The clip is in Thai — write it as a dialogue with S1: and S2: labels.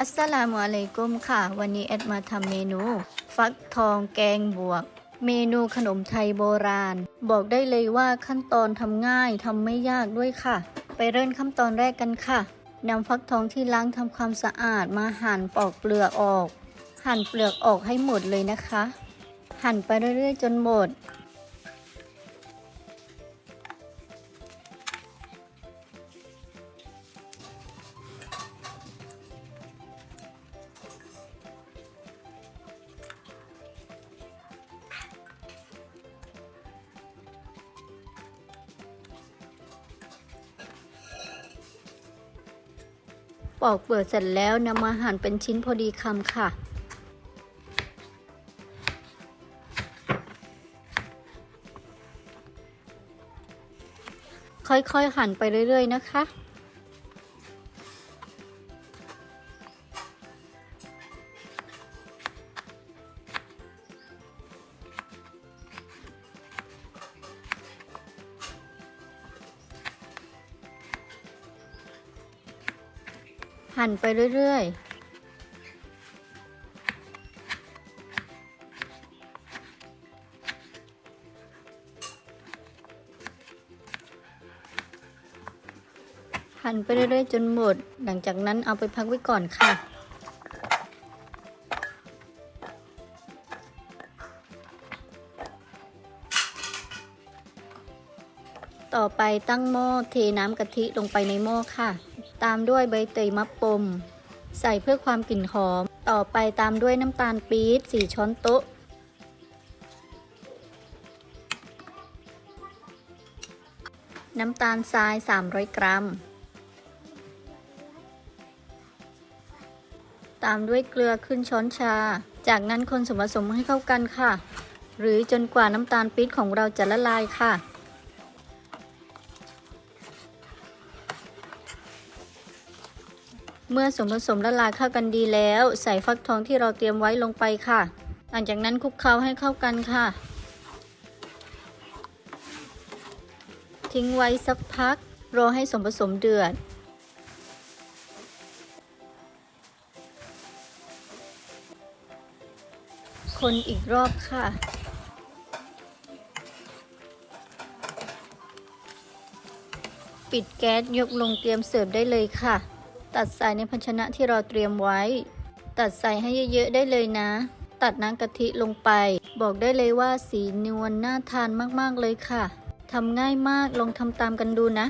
S1: อัสสลามุอะลัยกุมค่ะ วันนี้แอดมาทำเมนู ฟักทองแกงบวก เมนูขนมไทยโบราณ บอกได้เลยว่าขั้นตอนทำง่ายทำไม่ยากด้วยค่ะ ไปเริ่มขั้นตอนแรกกันค่ะนำฟักทองที่ล้างทำความสะอาดมาหั่นปอกเปลือกออก หั่นเปลือกออกให้หมดเลยนะคะ หั่นไปเรื่อยๆ จนหมด ปอกเปลือกเสร็จแล้วนำมาหั่นเป็นชิ้นพอดีคำค่ะ ค่อยๆหั่นไปเรื่อยๆนะคะ หั่นไปเรื่อยๆหั่นไปเรื่อยๆจนหมด หลังจากนั้นเอาไปพักไว้ก่อนค่ะ ต่อไปตั้งหม้อเทน้ำกะทิลงไปในหม้อค่ะ ตามด้วยใบเตยมะปม ใส่เพื่อความกลิ่นหอม ต่อไปตามด้วยน้ำตาลปี๊บ4ช้อนโต๊ะ น้ำตาลทราย 300 กรัม ตามด้วยเกลือขึ้นช้อนชา จากนั้นคนส่วนผสมให้เข้ากันค่ะ หรือจนกว่าน้ำตาลปี๊บของเราจะละลายค่ะ เมื่อส่วนผสมละลายเข้ากันดีแล้ว ใส่ฟักทองที่เราเตรียมไว้ลงไปค่ะ หลังจากนั้นคลุกเคล้าให้เข้ากันค่ะ ทิ้งไว้สักพัก รอให้ส่วนผสมเดือด คนอีกรอบค่ะปิดแก๊สยกลงเตรียมเสิร์ฟได้เลยค่ะ ตัดใส่ในภาชนะที่เราเตรียมไว้ ตัดใส่ให้เยอะๆได้เลยนะ ตัดน้ำกะทิลงไป บอกได้เลยว่าสีนวลน่าทานมากๆเลยค่ะทำง่ายมากลองทำตามกันดูนะ